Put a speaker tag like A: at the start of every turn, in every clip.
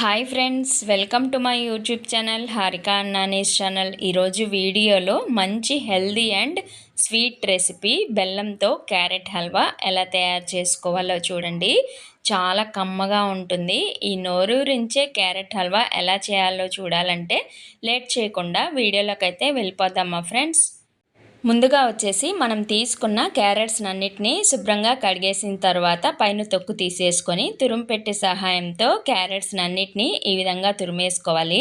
A: Hi friends welcome to my YouTube channel Harika అన్నానేస్ channel. ఈరోజు వీడియోలో మంచి హెల్దీ అండ్ స్వీట్ రెసిపీ బెల్లంతో carrot halwa ఎలా తయారు చేసుకోవాలో చూడండి. చాలా కమ్మగా ఉంటుంది. ఈ నోరూరించే క్యారెట్ హల్వా ఎలా చేయాలో చూడాలంటే లేట్ చేయకుండా వీడియోలోకి అయితే వెళ్ళిపోదామా ఫ్రెండ్స్? ముందుగా వచ్చేసి మనం తీసుకున్న క్యారెట్స్ అన్నిటినీ శుభ్రంగా కడిగేసిన తర్వాత పైన తొక్కు తీసేసుకొని తురుము సహాయంతో క్యారెట్స్ అన్నిటినీ ఈ విధంగా తురిమేసుకోవాలి.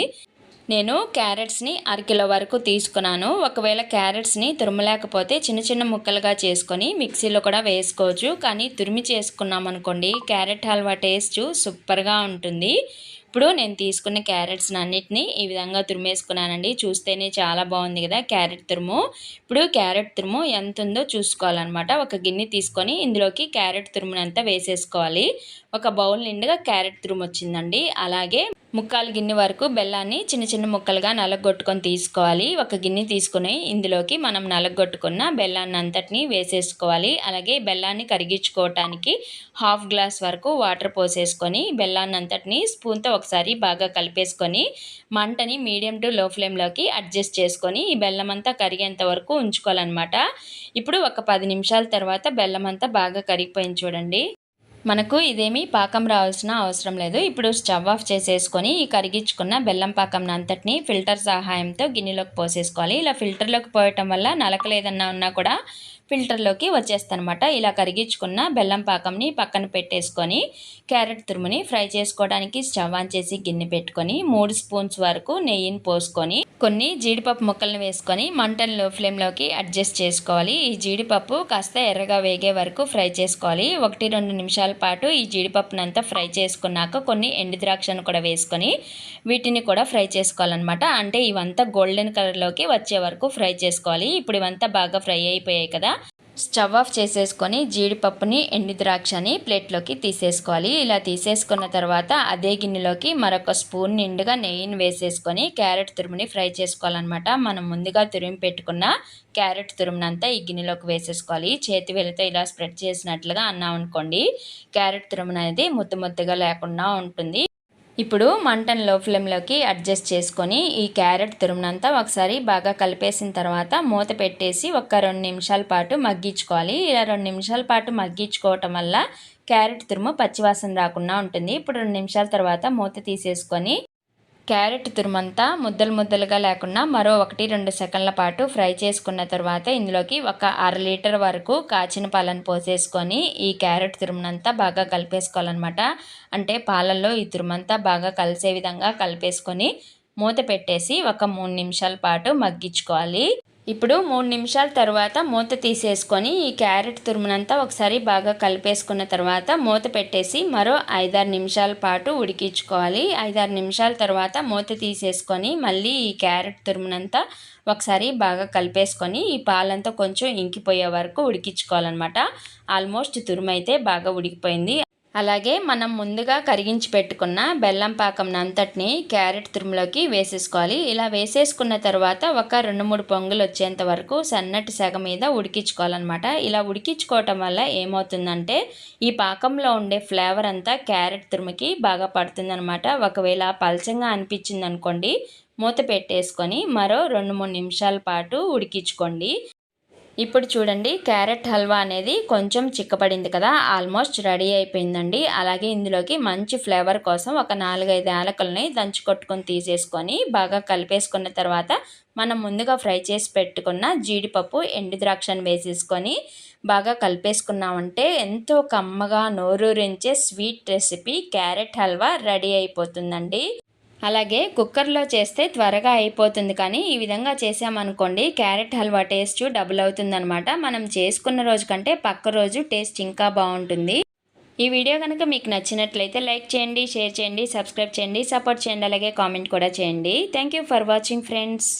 A: నేను క్యారెట్స్ని అరకిలో వరకు తీసుకున్నాను. ఒకవేళ క్యారెట్స్ని తురమలేకపోతే చిన్న చిన్న ముక్కలుగా చేసుకొని మిక్సీలో కూడా వేసుకోవచ్చు. కానీ తురిమి చేసుకున్నాం అనుకోండి క్యారెట్ హల్వా టేస్ట్ సూపర్గా ఉంటుంది. ఇప్పుడు నేను తీసుకున్న క్యారెట్స్ అన్నిటిని ఈ విధంగా తురిమేసుకున్నానండి. చూస్తేనే చాలా బాగుంది కదా క్యారెట్ తురుము. ఇప్పుడు క్యారెట్ తురుము ఎంత ఉందో చూసుకోవాలన్నమాట. ఒక గిన్నె తీసుకొని ఇందులోకి క్యారెట్ తురుమునంతా వేసేసుకోవాలి. ఒక బౌల్ నిండుగా క్యారెట్ తురుము వచ్చిందండి. అలాగే ముక్కాలు గిన్నె వరకు బెల్లాన్ని చిన్న చిన్న ముక్కలుగా నలగొట్టుకొని తీసుకోవాలి. ఒక గిన్నె తీసుకుని ఇందులోకి మనం నలగొట్టుకున్న బెల్లాన్ని అంతటిని వేసేసుకోవాలి. అలాగే బెల్లాన్ని కరిగించుకోవటానికి హాఫ్ గ్లాస్ వరకు వాటర్ పోసేసుకొని బెల్లాన్ని అంతటిని స్పూన్తో ఒకసారి బాగా కలిపేసుకొని మంటని మీడియం టు లో ఫ్లేమ్లోకి అడ్జస్ట్ చేసుకొని ఈ బెల్లం అంతా కరిగేంత వరకు ఉంచుకోవాలన్నమాట. ఇప్పుడు ఒక పది నిమిషాల తర్వాత బెల్లం అంతా బాగా కరిగిపోయింది చూడండి. మనకు ఇదేమీ పాకం రావాల్సిన అవసరం లేదు. ఇప్పుడు స్టవ్ ఆఫ్ చేసేసుకొని ఈ కరిగించుకున్న బెల్లం పాకం అంతటిని ఫిల్టర్ సహాయంతో గిన్నెలోకి పోసేసుకోవాలి. ఇలా ఫిల్టర్లోకి పోయటం వల్ల నలకలేదన్నా ఉన్నా కూడా ఫిల్టర్లోకి వచ్చేస్తానమాట ఇలా కరిగించుకున్న బెల్లం పాకంని పక్కన పెట్టేసుకొని క్యారెట్ తురుముని ఫ్రై చేసుకోవడానికి స్టవ్ ఆన్ చేసి గిన్నె పెట్టుకొని మూడు స్పూన్స్ వరకు నెయ్యిని పోసుకొని కొన్ని జీడిపప్పు ముక్కలను వేసుకొని మంటను లో ఫ్లేమ్లోకి అడ్జస్ట్ చేసుకోవాలి. ఈ జీడిపప్పు కాస్త ఎర్రగా వేగే వరకు ఫ్రై చేసుకోవాలి. ఒకటి రెండు నిమిషాల పాటు ఈ జీడిపప్పునంతా ఫ్రై చేసుకున్నాక కొన్ని ఎండు ద్రాక్షను కూడా వేసుకొని వీటిని కూడా ఫ్రై చేసుకోవాలన్నమాట. అంటే ఇవంతా గోల్డెన్ కలర్లోకి వచ్చే వరకు ఫ్రై చేసుకోవాలి. ఇప్పుడు ఇవంతా బాగా ఫ్రై అయిపోయాయి కదా. స్టవ్ ఆఫ్ చేసేసుకొని జీడిపప్పుని ఎండి ద్రాక్షని ప్లేట్లోకి తీసేసుకోవాలి. ఇలా తీసేసుకున్న తర్వాత అదే గిన్నెలోకి మరొక స్పూన్ నిండుగా నెయ్యిని వేసేసుకొని క్యారెట్ తురుముని ఫ్రై చేసుకోవాలన్నమాట. మనం ముందుగా తురిమి పెట్టుకున్న క్యారెట్ తురుమునంతా ఈ గిన్నెలోకి వేసేసుకోవాలి. చేతి వేలతో ఇలా స్ప్రెడ్ చేసినట్లుగా అన్నాం అనుకోండి క్యారెట్ తురుమున అనేది ముద్ద ముద్దగా లేకుండా ఉంటుంది. ఇప్పుడు మంటను లో ఫ్లేమ్లోకి అడ్జస్ట్ చేసుకొని ఈ క్యారెట్ తురుమునంతా ఒకసారి బాగా కలిపేసిన తర్వాత మూత పెట్టేసి ఒక రెండు నిమిషాల పాటు మగ్గించుకోవాలి. ఇలా రెండు నిమిషాల పాటు మగ్గించుకోవటం వల్ల క్యారెట్ తురుము పచ్చివాసన రాకుండా ఉంటుంది. ఇప్పుడు రెండు నిమిషాల తర్వాత మూత తీసేసుకొని క్యారెట్ తురుమంతా ముద్దలు ముద్దలుగా లేకుండా మరో ఒకటి రెండు సెకండ్ల పాటు ఫ్రై చేసుకున్న తర్వాత ఇందులోకి ఒక అర లీటర్ వరకు కాచిన పాలను పోసేసుకొని ఈ క్యారెట్ తురుమునంతా బాగా కలిపేసుకోవాలన్నమాట. అంటే పాలల్లో ఈ తురుమంతా బాగా కలిసే విధంగా కలిపేసుకొని మూత పెట్టేసి ఒక మూడు నిమిషాల పాటు మగ్గించుకోవాలి. ఇప్పుడు మూడు నిమిషాల తర్వాత మూత తీసేసుకొని ఈ క్యారెట్ తురుమునంతా ఒకసారి బాగా కలిపేసుకున్న తర్వాత మూత పెట్టేసి మరో ఐదారు నిమిషాల పాటు ఉడికించుకోవాలి. ఐదారు నిమిషాల తర్వాత మూత తీసేసుకొని మళ్ళీ ఈ క్యారెట్ తురుమునంతా ఒకసారి బాగా కలిపేసుకొని ఈ పాలంతా కొంచెం ఇంకిపోయే వరకు ఉడికించుకోవాలన్నమాట. ఆల్మోస్ట్ తురుమైతే బాగా ఉడికిపోయింది. అలాగే మనం ముందుగా కరిగించి పెట్టుకున్న బెల్లం పాకం అంతటిని క్యారెట్ తురుములోకి వేసేసుకోవాలి. ఇలా వేసేసుకున్న తర్వాత ఒక రెండు మూడు పొంగులు వచ్చేంత వరకు సన్నటి సెగ మీద ఉడికించుకోవాలన్నమాట. ఇలా ఉడికించుకోవటం వల్ల ఏమవుతుందంటే ఈ పాకంలో ఉండే ఫ్లేవర్ అంతా క్యారెట్ తురుముకి బాగా పడుతుందనమాట ఒకవేళ పలచంగా అనిపించింది అనుకోండి మూత పెట్టేసుకొని మరో రెండు మూడు నిమిషాల పాటు ఉడికించుకోండి. ఇప్పుడు చూడండి క్యారెట్ హల్వా అనేది కొంచెం చిక్కపడింది కదా ఆల్మోస్ట్ రెడీ అయిపోయిందండి. అలాగే ఇందులోకి మంచి ఫ్లేవర్ కోసం ఒక నాలుగైదు యాలకుల్ని దంచి కొట్టుకొని తీసేసుకొని బాగా కలిపేసుకున్న తర్వాత మనం ముందుగా ఫ్రై చేసి పెట్టుకున్న జీడిపప్పు ఎండు ద్రాక్షను వేసేసుకొని బాగా కలిపేసుకున్నామంటే ఎంతో కమ్మగా నోరూరించే sweet recipe carrot halwa ready అయిపోతుందండి. అలాగే కుక్కర్లో చేస్తే త్వరగా అయిపోతుంది కానీ ఈ విధంగా చేసామనుకోండి క్యారెట్ హల్వా టేస్ట్ డబుల్ అవుతుందనమాట మనం చేసుకున్న రోజు కంటే పక్క రోజు టేస్ట్ ఇంకా బాగుంటుంది. ఈ వీడియో కనుక మీకు నచ్చినట్లయితే లైక్ చేయండి షేర్ చేయండి సబ్స్క్రైబ్ చేయండి సపోర్ట్ చేయండి అలాగే కామెంట్ కూడా చేయండి. Thank for watching friends.